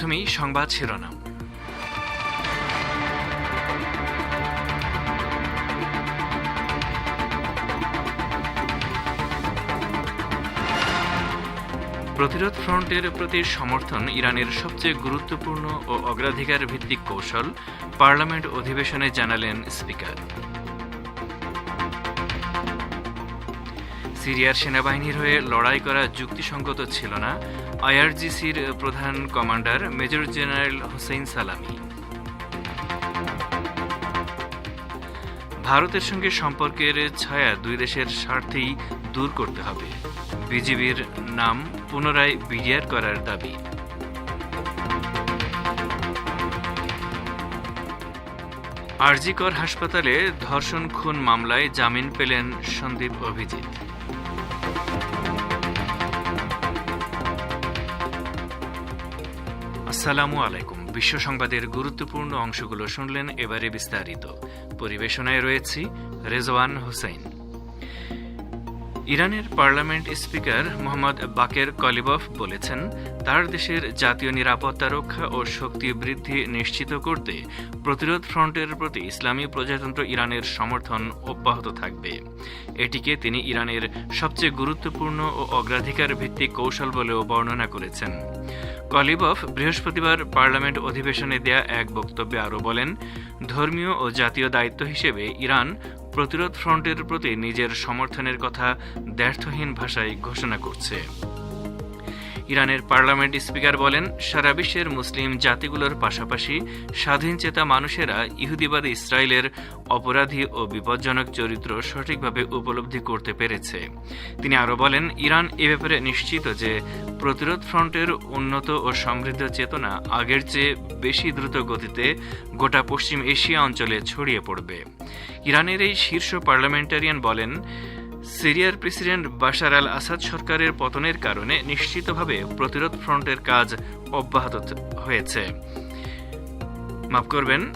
প্রথমেই সংবাদ শিরোনাম। প্রতিরোধ ফ্রন্টের প্রতি সমর্থন ইরানের সবচেয়ে গুরুত্বপূর্ণ ও অগ্রাধিকার ভিত্তিক কৌশল, পার্লামেন্ট অধিবেশনে জানালেন স্পিকার। সিরিয়ার সেনাবাহিনীর হয়ে লড়াই করা যুক্তিসঙ্গত ছিল না, আইআরজিসির প্রধান কমান্ডার মেজর জেনারেল হোসেইন সালামি। ভারতের সঙ্গে সম্পর্কের ছায়া দুই দেশের স্বার্থেই দূর করতে হবে। বিজিবির নাম পুনরায় বিডিআর করার দাবি। আরজিকর হাসপাতালে ধর্ষণ খুন মামলায় জামিন পেলেন সন্দীপ অভিজিৎ। আসসালামু আলাইকুম। বিশ্ব সংবাদের গুরুত্বপূর্ণ অংশগুলো শুনলেন এবারে বিস্তারিত। পরিবেশনায় রয়েছি রেজওয়ান হোসেন। ইরানের parliament speaker Mohammad Baqer Qalibaf বলেছেন, তার দেশের জাতীয় নিরাপত্তা রক্ষা ও শক্তি বৃদ্ধি নিশ্চিত করতে প্রতিরোধ ফ্রন্টের প্রতি ইসলামী প্রজাতন্ত্র ইরানের সমর্থন অব্যাহত থাকবে। এটিকে তিনি ইরানের সবচেয়ে গুরুত্বপূর্ণ ও অগ্রাধিকার ভিত্তিক কৌশল বলেও বর্ণনা করেছেন। কলিবফ বৃহস্পতিবার পার্লামেন্ট অধিবেশনে দেয়া এক বক্তব্যে আরও বলেন, ধর্মীয় ও জাতীয় দায়িত্ব হিসেবে ইরান প্রতিরোধ ফ্রন্টের প্রতি নিজের সমর্থনের কথা দ্ব্যর্থহীন ভাষায় ঘোষণা করছে। ইরানের পার্লামেন্ট স্পিকার বলেন, সারা বিশ্বের মুসলিম জাতিগুলোর পাশাপাশি স্বাধীনচেতা মানুষেরা ইহুদিবাদী ইসরায়েলের অপরাধী ও বিপজ্জনক চরিত্র সঠিকভাবে উপলব্ধি করতে পেরেছে। তিনি আরও বলেন, ইরান এ ব্যাপারে নিশ্চিত যে প্রতিরোধ ফ্রন্টের উন্নত ও সমৃদ্ধ চেতনা আগের চেয়ে বেশি দ্রুত গতিতে গোটা পশ্চিম এশিয়া অঞ্চলে ছড়িয়ে পড়বে। ইরানের এই শীর্ষ পার্লামেন্টারিয়ান বলেন সিরিয়ার প্রেসিডেন্ট বাশার আল আসাদ সরকারের পতনের কারণে নিশ্চিতভাবে প্রতিরোধ ফ্রন্টের কাজ অব্যাহত হয়েছে। মাফ করবেন,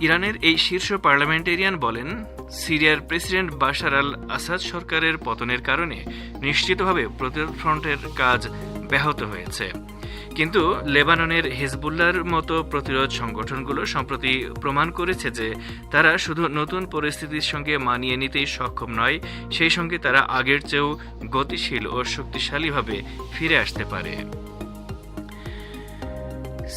ইরানের এই শীর্ষ পার্লামেন্টেরিয়ান বলেন, সিরিয়ার প্রেসিডেন্ট বাশার আল আসাদ সরকারের পতনের কারণে নিশ্চিতভাবে প্রতিরোধ ফ্রন্টের কাজ ব্যাহত হয়েছে। কিন্তু লেবাননের হিজবুল্লার মতো প্রতিরোধ সংগঠনগুলো সম্প্রতি প্রমাণ করেছে যে তারা শুধু নতুন পরিস্থিতির সঙ্গে মানিয়ে নিতেই সক্ষম নয়, সেই সঙ্গে তারা আগের চেয়েও গতিশীল ও শক্তিশালীভাবে ফিরে আসতে পারে।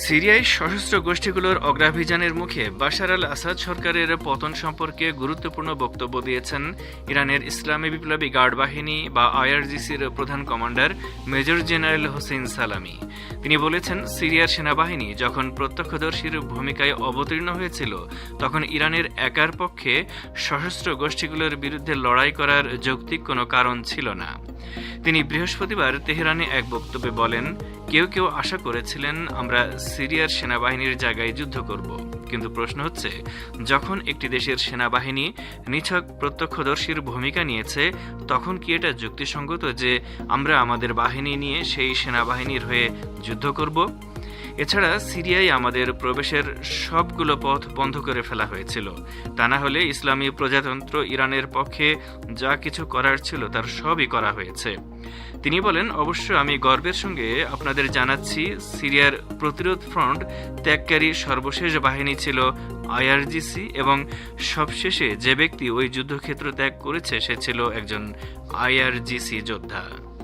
সিরিয়ায় সশস্ত্র গোষ্ঠীগুলোর অগ্রাভিযানের মুখে বাশার আল আসাদ সরকারের পতন সম্পর্কে গুরুত্বপূর্ণ বক্তব্য দিয়েছেন ইরানের ইসলামী বিপ্লবী গার্ড বাহিনী বা আইআরজিসির প্রধান কমান্ডার মেজর জেনারেল হোসেন সালামি। তিনি বলেছেন, সিরিয়ার সেনাবাহিনী যখন প্রত্যক্ষদর্শীর ভূমিকায় অবতীর্ণ হয়েছিল, তখন ইরানের একার পক্ষে সশস্ত্র গোষ্ঠীগুলোর বিরুদ্ধে লড়াই করার যৌক্তিক কোনো কারণ ছিল না। তিনি বৃহস্পতিবার তেহরানে এক বক্তব্যে বলেন, কেউ কেউ আশা করেছিলেন, আমরা সিরিয়ার সেনাবাহিনীর জায়গায় যুদ্ধ করব। কিন্তু প্রশ্ন হচ্ছে, যখন একটি দেশের সেনাবাহিনী নিছক প্রত্যক্ষদর্শীর ভূমিকা নিয়েছে, তখন কি এটা যুক্তিসঙ্গত যে আমরা আমাদের বাহিনী নিয়ে সেই সেনাবাহিনীর হয়ে যুদ্ধ করব? এছাড়া সিরিয়ায় আমাদের প্রবেশের সবগুলো পথ বন্ধ করে ফেলা হয়েছিল। তা না হলে ইসলামী প্রজাতন্ত্র ইরানের পক্ষে যা কিছু করার ছিল তার সবই করা হয়েছে। তিনি বলেন, অবশ্য আমি গর্বের সঙ্গে আপনাদের জানাচ্ছি, সিরিয়ার প্রতিরোধ ফ্রন্ট ত্যাগকারী সর্বশেষ বাহিনী ছিল আইআরজিসি এবং সবশেষে যে ব্যক্তি ওই যুদ্ধক্ষেত্র ত্যাগ করেছে সে ছিল একজন আইআরজিসি যোদ্ধা।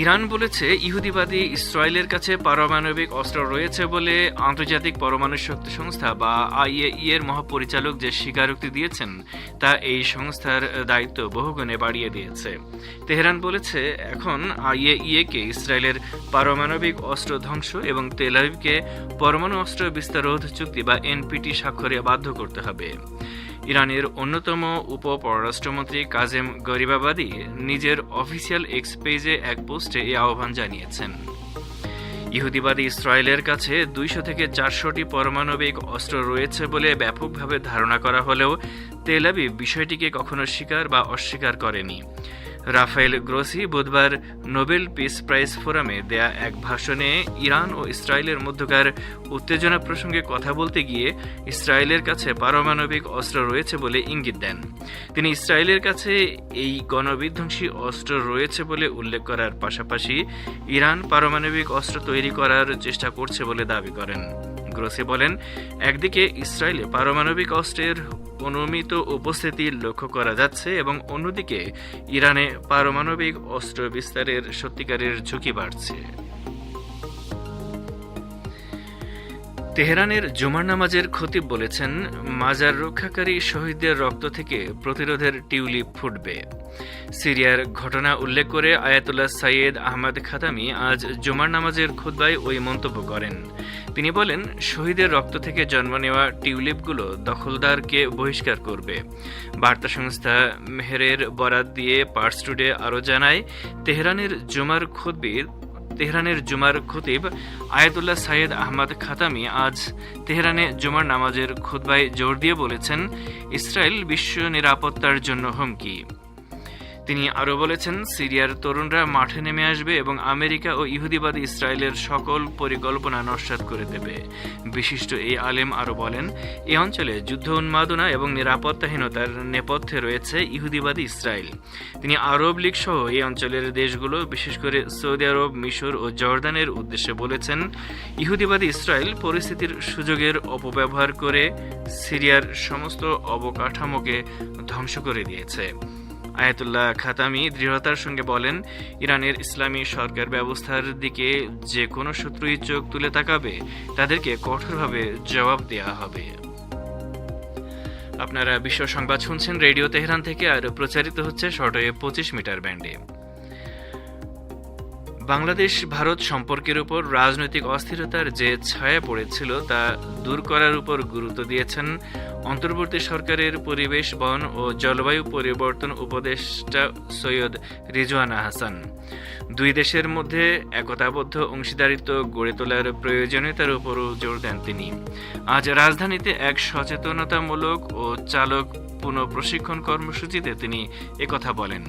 ইরান বলেছে, ইহুদিবাদী ইসরায়েলের কাছে পারমাণবিক অস্ত্র রয়েছে বলে আন্তর্জাতিক পরমাণু শক্তি সংস্থা বা আইএই এর মহাপরিচালক যে স্বীকারোক্তি দিয়েছেন, তা এই সংস্থার দায়িত্ব বহুগুণে বাড়িয়ে দিয়েছে। তেহরান বলেছে, এখন আইএইএ কে ইসরায়েলের পারমাণবিক অস্ত্র ধ্বংস এবং তেলাবিবকে পরমাণু অস্ত্র বিস্তারোধ চুক্তি বা এনপিটি স্বাক্ষরে বাধ্য করতে হবে। ইরানের অন্যতম উপ পররাষ্ট্রমন্ত্রী কাজেম গরিবাবাদি নিজের অফিসিয়াল এক্স পেজে এক পোস্টে এই আহ্বান জানিয়েছেন। ইহুদিবাদী ইসরায়েলের কাছে দুইশো থেকে চারশোটি পারমাণবিক অস্ত্র রয়েছে বলে ব্যাপকভাবে ধারণা করা হলেও তেলাবি বিষয়টিকে কখনো স্বীকার বা অস্বীকার করেনি। রাফায়েল গ্রোসি বুধবার নোবেল পিস প্রাইজ ফোরামে দেয়া এক ভাষণে ইরান ও ইসরায়েলের মধ্যকার উত্তেজনা প্রসঙ্গে কথা বলতে গিয়ে ইসরায়েলের কাছে পারমাণবিক অস্ত্র রয়েছে বলে ইঙ্গিত দেন। তিনি ইসরায়েলের কাছে এই গণবিধ্বংসী অস্ত্র রয়েছে বলে উল্লেখ করার পাশাপাশি ইরান পারমাণবিক অস্ত্র তৈরি করার চেষ্টা করছে বলে দাবি করেন। গ্রোসি বলেন, একদিকে ইসরায়েলে পারমাণবিক অস্ত্রের অনুমিত উপস্থিতি লক্ষ্য করা যাচ্ছে এবং অন্যদিকে ইরানে পারমাণবিক অস্ত্র বিস্তারের সত্যিকারের ঝুঁকি বাড়ছে। তেহরানের জুমার নামাজের খতিব বলেছেন, মাজার রক্ষাকারী শহীদদের রক্ত থেকে প্রতিরোধের টিউলিপ ফুটবে। সিরিয়ার ঘটনা উল্লেখ করে আয়াতুল্লাহ সাইয়েদ আহমদ খাতামি আজ জুমার নামাজের খুদ্বায় ওই মন্তব্য করেন। তিনি বলেন, শহীদের রক্ত থেকে জন্ম নেওয়া টিউলিপগুলো দখলদারকে বহিষ্কার করবে। বার্তা সংস্থা মেহেরের বরাত দিয়ে পার্স টুডে আরও জানায়, তেহরানের জুমার খুদ্বির তেহরানের জুমার খতিব আয়াতুল্লাহ সাইয়েদ আহমদ খাতামি আজ তেহরানে জুমার নামাজের খুতবায় জোর দিয়ে বলেছেন, ইসরায়েল বিশ্ব নিরাপত্তার জন্য হুমকি। তিনি আরও বলেছেন, সিরিয়ার তরুণরা মাঠে নেমে আসবে এবং আমেরিকা ও ইহুদিবাদী ইসরায়েলের সকল পরিকল্পনা নস্বাত করে দেবে। বিশিষ্ট এই আলেম আরও বলেন, এ অঞ্চলে যুদ্ধ উন্মাদনা এবং নিরাপত্তাহীনতার নেপথ্যে রয়েছে ইহুদিবাদী ইসরায়েল। তিনি আরব লীগ সহ এই অঞ্চলের দেশগুলো, বিশেষ করে সৌদি আরব, মিশর ও জর্দানের উদ্দেশ্যে বলেছেন, ইহুদিবাদী ইসরায়েল পরিস্থিতির সুযোগের অপব্যবহার করে সিরিয়ার সমস্ত অবকাঠামোকে ধ্বংস করে দিয়েছে। আয়াতুল্লাহ খাতামি দৃঢ়তার সঙ্গে বলেন, ইরানের ইসলামী সরকার ব্যবস্থার দিকে যে কোনো শত্রুই চোখ তুলে তাকাবে, তাদেরকে কঠোরভাবে জবাব দেওয়া হবে। আপনারা বিশ্ব সংবাদ শুনছেন রেডিও তেহরান থেকে, আর প্রচারিত হচ্ছে শর্টওয়ে পঁচিশ মিটার ব্যান্ডে। বাংলাদেশ, ভারত সম্পর্কের উপর রাজনৈতিক অস্থিরতার যে ছায়া পড়েছিল তা দূর করার উপর গুরুত্ব দিয়েছেন অন্তর্বর্তী সরকারের পরিবেশ, বন ও জলবায়ু পরিবর্তন উপদেষ্টা সৈয়দ রিজওয়ানা হাসান। দুই দেশের মধ্যে একতাবদ্ধ অংশীদারিত্ব গড়ে তোলার প্রয়োজনীয়তার উপরও জোর দেন তিনি। আজ রাজধানীতে এক সচেতনতামূলক ও চালক পুনঃপ্রশিক্ষণ কর্মসূচিতে তিনি একথা বলেন।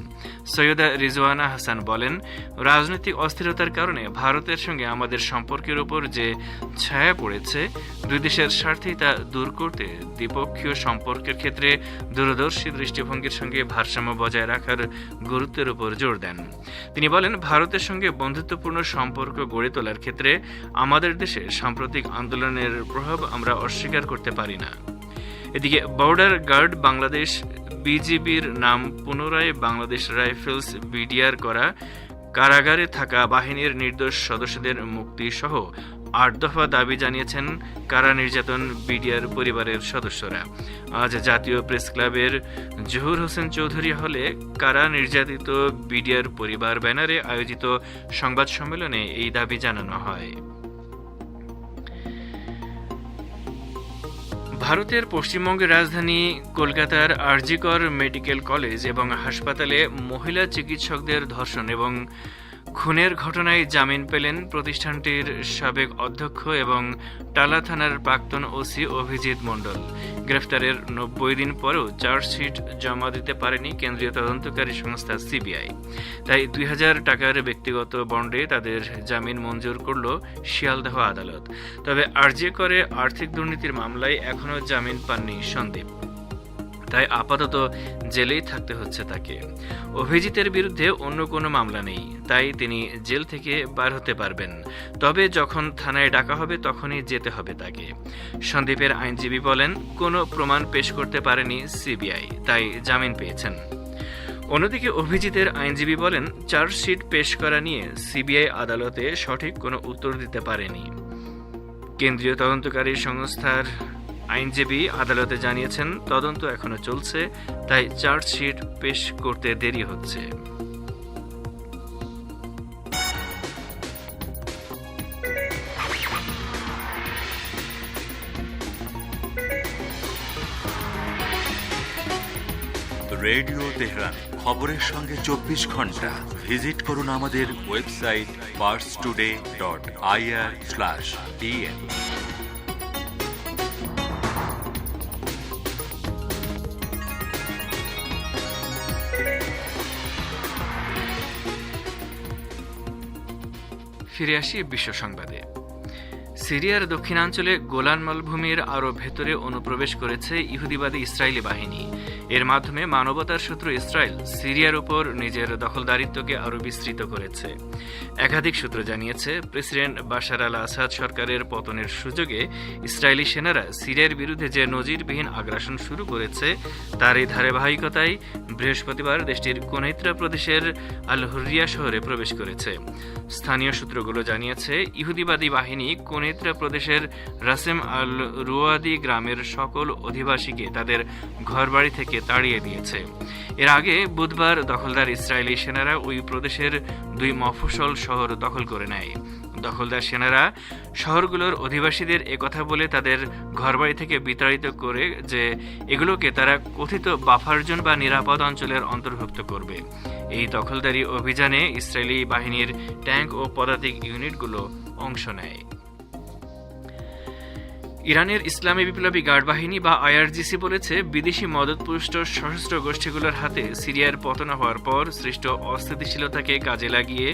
সৈয়দা রিজওয়ানা হাসান বলেন, রাজনৈতিক অস্থিরতার কারণে ভারতের সঙ্গে আমাদের সম্পর্কের উপর যে ছায়া পড়েছে, দুই দেশের স্বার্থেই তা দূর করতে দ্বিপক্ষীয় সম্পর্কের ক্ষেত্রে দূরদর্শী দৃষ্টিভঙ্গির সঙ্গে ভারসাম্য বজায় রাখার গুরুত্বের উপর জোর দেন। তিনি বলেন, ভারতের সঙ্গে বন্ধুত্বপূর্ণ সম্পর্ক গড়ে তোলার ক্ষেত্রে আমাদের দেশে সাম্প্রতিক আন্দোলনের প্রভাব আমরা অস্বীকার করতে পারি না। এদিকে, বর্ডার গার্ড বাংলাদেশ বিজিবির নাম পুনরায় বাংলাদেশ রাইফেলস বিডিআর করা কারাগারে থাকা বাহিনীর নির্দোষ সদস্যদের মুক্তি সহ আট দফা দাবি জানিয়েছেন কারা নির্যাতন বিডিআর পরিবারের সদস্যরা। আজ জাতীয় প্রেস ক্লাবের জহুর হোসেন চৌধুরী হলে কারা নির্যাতিত বিডিআর পরিবার ব্যানারে আয়োজিত সংবাদ সম্মেলনে এই দাবি জানানো হয়। ভারতের পশ্চিমবঙ্গের রাজধানী কলকাতার আরজিকর মেডিকেল কলেজ এবং হাসপাতালে মহিলা চিকিৎসকদের ধর্ষণ এবং খুনের ঘটনায় জামিন পেলেন প্রতিষ্ঠানটির সাবেক অধ্যক্ষ এবং টালা থানার প্রাক্তন ওসি অভিজিৎ মণ্ডল। গ্রেফতারের নব্বই দিন পরেও চার্জশিট জমা দিতে পারেনি কেন্দ্রীয় তদন্তকারী সংস্থা সিবিআই। তাই দুই হাজার টাকার ব্যক্তিগত বন্ডে তাদের জামিন মঞ্জুর করল শিয়ালদহ আদালত। তবে আরজে করে আর্থিক দুর্নীতির মামলায় এখনও জামিন পাননি সন্দীপ। তাই আপাতত জেলেই থাকতে হচ্ছে তাকে। অভিজিতের বিরুদ্ধে অন্য কোনো মামলা নেই, তাই তিনি জেল থেকে বার হতে পারবেন। তবে যখন থানায় ডাকা হবে তখনই যেতে হবে তাকে। সন্দীপের আইনজীবী বলেন, কোনো প্রমাণ পেশ করতে পারেনি সিবিআই, তাই জামিন পেয়েছেন। অন্যদিকে অভিজিতের আইনজীবী বলেন, চার্জশিট পেশ করা নিয়ে সিবিআই আদালতে সঠিক কোনো উত্তর দিতে পারেনি। কেন্দ্রীয় তদন্তকারী সংস্থার আইনজীবী আদালতে জানিয়েছেন, তদন্ত এখনও চলছে, তাই চার্জশিট পেশ করতে দেরি হচ্ছে। রেডিও তেহরান, খবরের সঙ্গে চব্বিশ ঘণ্টা। ভিজিট করুন আমাদের website Pars today dot IR slash ফিরে আসি বিশ্ব সংবাদে। সিরিয়ার দক্ষিণাঞ্চলে গোলান মালভূমির আরও ভেতরে অনুপ্রবেশ করেছে ইহুদিবাদী ইসরায়েলি বাহিনী। এর মাধ্যমে মানবতার শত্রু ইসরায়েল সিরিয়ার উপর নিজের দখলদারিত্বকে আরও বিস্তৃত করেছে। একাধিক সূত্র জানিয়েছে, প্রেসিডেন্ট বাশার আল আসাদ সরকারের পতনের সুযোগে ইসরায়েলি সেনারা সিরিয়ার বিরুদ্ধে যে নজিরবিহীন আগ্রাসন শুরু করেছে, তার এই ধারাবাহিকতায় বৃহস্পতিবার দেশটির কোনেত্রা প্রদেশের আল হুরিয়া শহরে প্রবেশ করেছে। স্থানীয় সূত্রগুলো জানিয়েছে, ইহুদিবাদী বাহিনী কোনেত্রা প্রদেশের রাসেম আল রুয়াদি গ্রামের সকল অধিবাসীকে তাদের ঘরবাড়ি থেকে তাড়িয়ে দিয়েছে। এর আগে বুধবার দখলদার ইসরায়েলি সেনারা ওই প্রদেশের দুই মফস্বল শহর দখল করে নেয়। দখলদার সেনারা শহরগুলোর অধিবাসীদের একথা বলে তাদের ঘরবাড়ি থেকে বিতাড়িত করে যে এগুলোকে তারা কথিত বাফার জোন বা নিরাপদ অঞ্চলের অন্তর্ভুক্ত করবে। এই দখলদারি অভিযানে ইসরায়েলি বাহিনীর ট্যাঙ্ক ও পদাতিক ইউনিটগুলো অংশ নেয়। ইরানের ইসলামী বিপ্লবী গার্ড বাহিনী বা আইআরজিসি বলেছে, বিদেশি মদতপুষ্ট সশস্ত্র গোষ্ঠীগুলোর হাতে সিরিয়ার পতন হওয়ার পর সৃষ্ট অস্থিতিশীলতাকে কাজে লাগিয়ে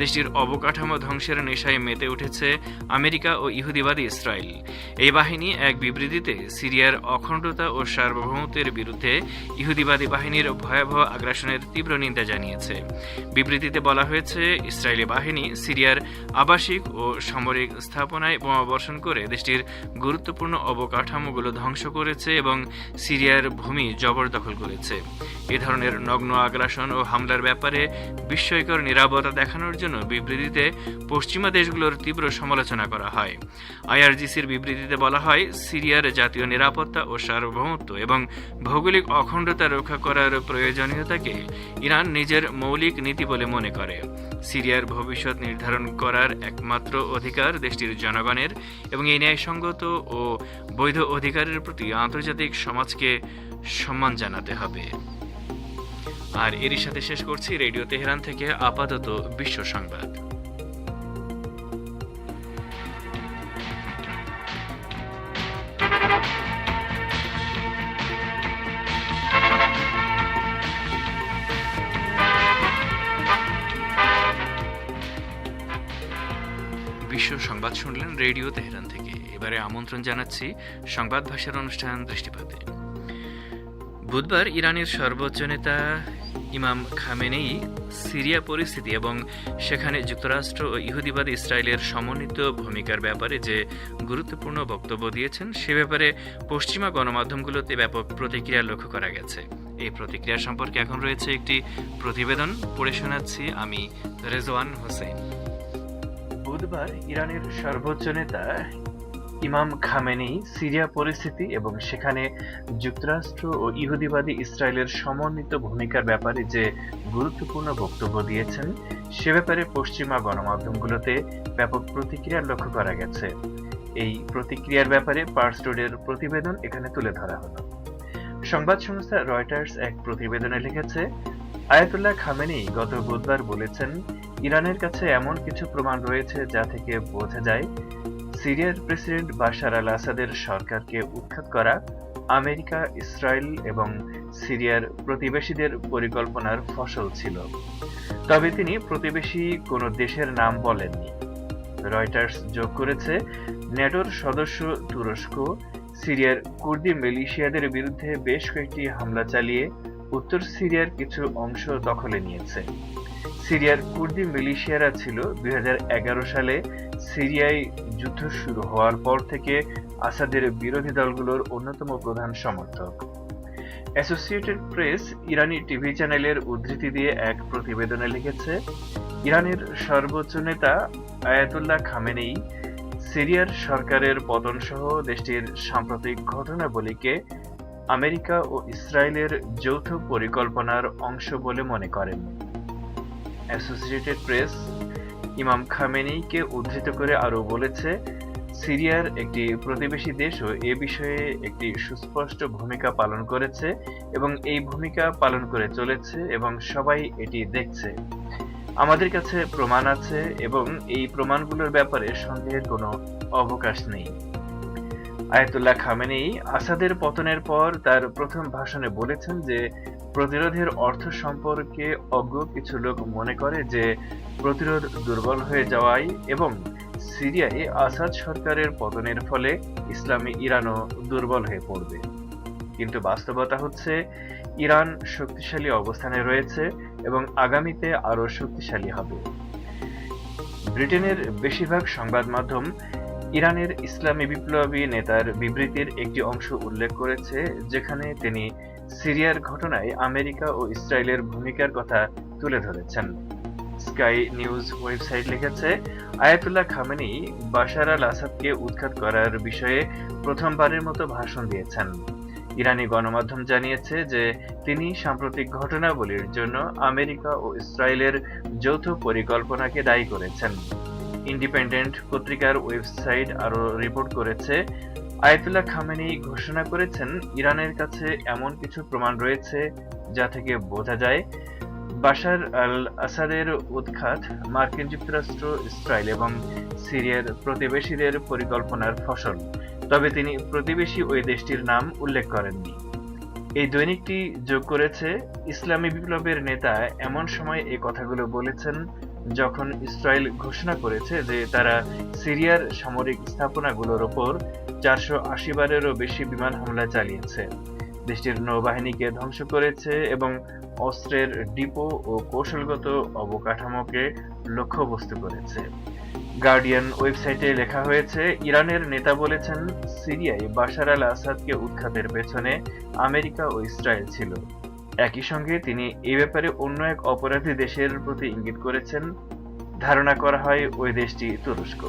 দেশটির অবকাঠামো ধ্বংসের নেশায় মেতে উঠেছে আমেরিকা ও ইহুদিবাদী ইসরায়েল। এই বাহিনী এক বিবৃতিতে সিরিয়ার অখণ্ডতা ও সার্বভৌমত্বের বিরুদ্ধে ইহুদিবাদী বাহিনীর ভয়াবহ আগ্রাসনের তীব্র নিন্দা জানিয়েছে। বিবৃতিতে বলা হয়েছে, ইসরায়েলি বাহিনী সিরিয়ার আবাসিক ও সামরিক স্থাপনায় বোমাবর্ষণ করে দেশটির গুরুত্বপূর্ণ অবকাঠামোগুলো ধ্বংস করেছে এবং সিরিয়ার ভূমি জবরদখল করেছে। এ ধরনের নগ্ন আগ্রাসন ও হামলার ব্যাপারে বিস্ময়কর নিরাপত্তা দেখানোর জন্য বিবৃতিতে পশ্চিমা দেশগুলোর তীব্র সমালোচনা করা হয়। আইআরজিসির বিবৃতিতে বলা হয়, সিরিয়ার জাতীয় নিরাপত্তা ও সার্বভৌমত্ব এবং ভৌগোলিক অখণ্ডতা রক্ষা করার প্রয়োজনীয়তাকে ইরান নিজের মৌলিক নীতি বলে মনে করে। সিরিয়ার ভবিষ্যৎ নির্ধারণ করার একমাত্র অধিকার দেশটির জনগণের এবং এই ন্যায়সঙ্গত ও বৈধ অধিকারের প্রতি আন্তর্জাতিক সমাজকে সম্মান জানাতে হবে। আর এরই সাথে শেষ করছি রেডিও তেহরান থেকে আপাতত বিশ্ব সংবাদ। বিশ্ব সংবাদ শুনলেন রেডিও তেহরান। এবারে আমন্ত্রণ জানাচ্ছি সংবাদ ভাষার অনুষ্ঠান দৃষ্টিপাতে। বুধবার ইরানের সর্বোচ্চ নেতা ইমাম খামেনেই সিরিয়া পরিস্থিতি এবং সেখানে যুক্তরাষ্ট্র ও ইহুদিবাদ ইসরায়েলের সমন্বিত ভূমিকার ব্যাপারে যে গুরুত্বপূর্ণ বক্তব্য দিয়েছেন, সে ব্যাপারে পশ্চিমা গণমাধ্যমগুলোতে ব্যাপক প্রতিক্রিয়া লক্ষ্য করা গেছে। এই প্রতিক্রিয়া সম্পর্কে এখন রয়েছে একটি প্রতিবেদন। পড়ে শোনাচ্ছি আমি রেজওয়ান হোসেন। বুধবার ইরানের সর্বোচ্চ নেতা ইমাম খামেনি, সিরিয়া পরিস্থিতি এবং সেখানে যুক্তরাষ্ট্র ও ইহুদিবাদী ইসরায়েলের সমন্বিত ভূমিকার ব্যাপারে যে গুরুত্বপূর্ণ বক্তব্য দিয়েছেন, সে ব্যাপারে পশ্চিমা গণমাধ্যমগুলোতে ব্যাপক প্রতিক্রিয়া লক্ষ্য করা গেছে। এই প্রতিক্রিয়ার ব্যাপারে পার্স টুডের প্রতিবেদন এখানে তুলে ধরা হলো। সংবাদ সংস্থা রয়টার্স এক প্রতিবেদনে লিখেছে, আয়াতুল্লাহ খামেনি গত বুধবার বলেছেন, ইরানের কাছে এমন কিছু প্রমাণ রয়েছে যা থেকে বোঝা যায় সিরিয়ার প্রেসিডেন্ট বাশার আল আসাদের সরকারকে উৎখাত করা আমেরিকা, ইসরায়েল এবং সিরিয়ার প্রতিবেশীদের পরিকল্পনার ফসল ছিল। তবে তিনি প্রতিবেশী কোনো দেশের নাম বলেননি। রয়টার্স যোগ করেছে ন্যাটোর সদস্য তুরস্ক। সিরিয়ার কুর্দি মিলিশিয়াদের বিরুদ্ধে বেশ কয়েকটি হামলা চালিয়ে উত্তর সিরিয়ার কিছু অংশ দখলে নিয়েছে। সিরিয়ার কুর্দি মিলিশিয়ারা ছিল দুই হাজার এগারো সালে সিরিয়ায় যুদ্ধ শুরু হওয়ার পর থেকে আসাদের বিরোধী দলগুলোর অন্যতম প্রধান সমর্থক। অ্যাসোসিয়েটেড প্রেস ইরানি টিভি চ্যানেলের উদ্ধৃতি দিয়ে এক প্রতিবেদনে লিখেছে, ইরানের সর্বোচ্চ নেতা আয়াতুল্লাহ খামেনেই সিরিয়ার সরকারের পতন সহ দেশটির সাম্প্রতিক ঘটনাবলীকে আমেরিকা ও ইসরায়েলের যৌথ পরিকল্পনার অংশ বলে মনে করেন। অ্যাসোসিয়েটেড প্রেস ইমাম খামেনিকে উদ্ধৃত করে আরও বলেছে, সিরিয়ার একটি প্রতিবেশী দেশও এ বিষয়ে একটি সুস্পষ্ট ভূমিকা পালন করেছে এবং এই ভূমিকা পালন করে চলেছে এবং সবাই এটি দেখছে। আমাদের কাছে প্রমাণ আছে এবং এই প্রমাণগুলোর ব্যাপারে সন্দেহের কোনো অবকাশ নেই। আয়াতুল্লাহ খামেনি আসাদের পতনের পর তার প্রথম ভাষণে বলেছেন যে প্রতিরোধের অর্থ সম্পর্কে অজ্ঞ কিছু লোক মনে করে যে, প্রতিরোধ দুর্বল হয়ে যাওয়ায় এবং সিরিয়ায় আসাদ সরকারের পতনের ফলে ইসলামী ইরানও দুর্বল হয়ে পড়বে। কিন্তু বাস্তবতা হচ্ছে, ইরান শক্তিশালী অবস্থানে রয়েছে এবং আগামীতে আরও শক্তিশালী হবে। ব্রিটেনের বেশিরভাগ সংবাদ মাধ্যম ইরানের ইসলামী বিপ্লবী নেতার বিবৃতির একটি অংশ উল্লেখ করেছে, যেখানে তিনি সিরিয়ার ঘটনায় আমেরিকা ও ইসরায়েলের ভূমিকার কথা তুলে ধরেছেন। স্কাই নিউজ ওয়েবসাইট লিখেছে, আয়াতুল্লাহ খামেনি বাশার আল আসাদকে উৎখাত করার বিষয়ে প্রথমবারের মতো ভাষণ দিয়েছেন। ইরানি গণমাধ্যম জানিয়েছে যে তিনি সাম্প্রতিক ঘটনাবলীর জন্য আমেরিকা ও ইসরায়েলের যৌথ পরিকল্পনাকে দায়ী করেছেন। ইন্ডিপেন্ডেন্ট পত্রিকার ওয়েবসাইট আরও রিপোর্ট করেছে আয়াতুল্লাহ খামেনি ঘোষণা করেছেন, ইরানের কাছে এমন কিছু প্রমাণ রয়েছে যা থেকে বোঝা যায়। বাশার আল আসাদের উৎখাত মার্কিন যুক্তরাষ্ট্র, ইসরায়েল এবং সিরিয়ার প্রতিবেশীদের পরিকল্পনার ফসল। তবে তিনি প্রতিবেশী ওই দেশটির নাম উল্লেখ করেননি। এই দৈনিকটি যোগ করেছে, ইসলামী বিপ্লবের নেতা এমন সময় এই কথাগুলো বলেছেন যখন ইসরায়েল ঘোষণা করেছে যে তারা সিরিয়ার সামরিক স্থাপনাগুলোর ওপর চারশো আশি বারেরও বেশি বিমান হামলা চালিয়েছে। দেশটির নৌবাহিনীকে ধ্বংস করেছে এবং অস্ত্রের ডিপো ও কৌশলগত অবকাঠামোকে লক্ষ্যবস্তু করেছে। গার্ডিয়ান ওয়েবসাইটে লেখা হয়েছে, ইরানের নেতা বলেছেন, সিরিয়ায় বাশার আল আসাদকে উৎখাতের পেছনে আমেরিকা ও ইসরায়েল ছিল। একই সঙ্গে তিনি এ ব্যাপারে অন্য এক অপরাধী দেশের প্রতি ইঙ্গিত করেছেন ধারণা করা হয় ওই দেশটি তুরস্ক।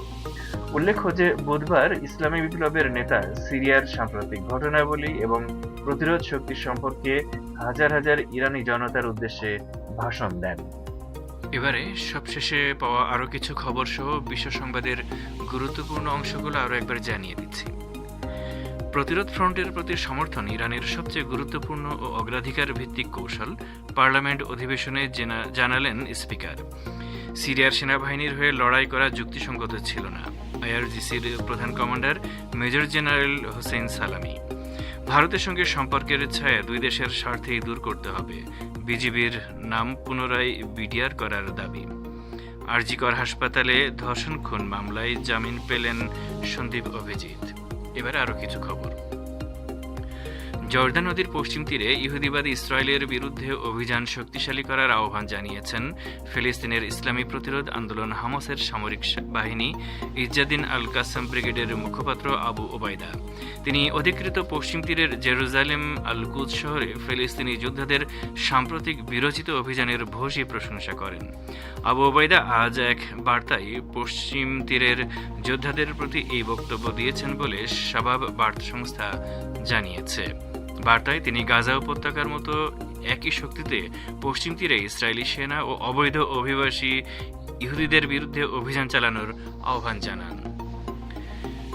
উল্লেখ্য যে বুধবার ইসলামী বিপ্লবের নেতা সিরিয়ার সাম্প্রতিক ঘটনাবলী এবং প্রতিরোধ শক্তি সম্পর্কে হাজার হাজার ইরানি জনতার উদ্দেশ্যে ভাষণ দেন। এবারে সবশেষে পাওয়া আরও কিছু খবর সহ বিশ্ব সংবাদের গুরুত্বপূর্ণ অংশগুলো আরও একবার জানিয়ে দিচ্ছি। প্রতিরোধ ফ্রন্টের প্রতি সমর্থন ইরানের সবচেয়ে গুরুত্বপূর্ণ ও অগ্রাধিকার ভিত্তিক কৌশল পার্লামেন্ট অধিবেশনে জেনা- জানালেন স্পিকার। সিরিয়ার সেনাবাহিনীর হয়ে লড়াই করা যুক্তিসঙ্গত ছিল না। আইআরজিসির প্রধান কমান্ডার মেজর জেনারেল হোসেন সালামি। ভারতের সঙ্গে সম্পর্কের ছায়া দুই দেশের স্বার্থেই দূর করতে হবে, বিজিবির নাম পুনরায় বিডিআর করার দাবি। আরজিকর হাসপাতালে ধর্ষণ খুন মামলায় জামিন পেলেন সন্দীপ অভিজিৎ। এবারে আরও কিছু খবর। জর্দান নদীর পশ্চিম তীরে ইহুদিবাদী ইসরায়েলের বিরুদ্ধে অভিযান শক্তিশালী করার আহ্বান জানিয়েছেন ফিলিস্তিনের ইসলামী প্রতিরোধ আন্দোলন হামাসের সামরিক বাহিনী ইজ্জাদিন আল কাসাম ব্রিগেডের মুখপাত্র আবু ওবায়দা। তিনি অধিকৃত পশ্চিম তীরের জেরুজালেম আল কুদ শহরে ফিলিস্তিনি যোদ্ধাদের সাম্প্রতিক বিরোচিত অভিযানের ভূয়সী প্রশংসা করেন। আবু ওবায়দা আজ এক বার্তায় পশ্চিম তীরের যোদ্ধাদের প্রতি এই বক্তব্য দিয়েছেন বলে শাবাব বার্তা সংস্থা জানিয়েছে। বার্তায় তিনি গাজা উপত্যকার মতো একই শক্তিতে পশ্চিম তীরে ইসরায়েলি সেনা ও অবৈধ অভিবাসী ইহুদিদের বিরুদ্ধে অভিযান চালানোর আহ্বান জানান।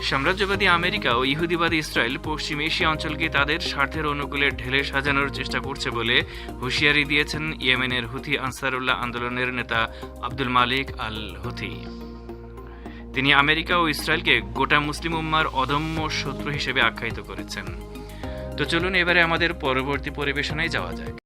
সাম্রাজ্যবাদী আমেরিকা ও ইহুদিবাদী ইসরায়েল পশ্চিম এশিয়া অঞ্চলকে তাদের স্বার্থের অনুকূলে ঢেলে সাজানোর চেষ্টা করছে বলে হুঁশিয়ারি দিয়েছেন ইয়েমেনের হুথি আনসারুল্লাহ আন্দোলনের নেতা আব্দুল মালিক আল হুথি তিনি আমেরিকা ও ইসরায়েলকে গোটা মুসলিম উম্মার অদম্য শত্রু হিসেবে আখ্যায়িত করেছেন। তো চলুন এবারে আমাদের পরবর্তী পরিবেশনায় যাওয়া যাক।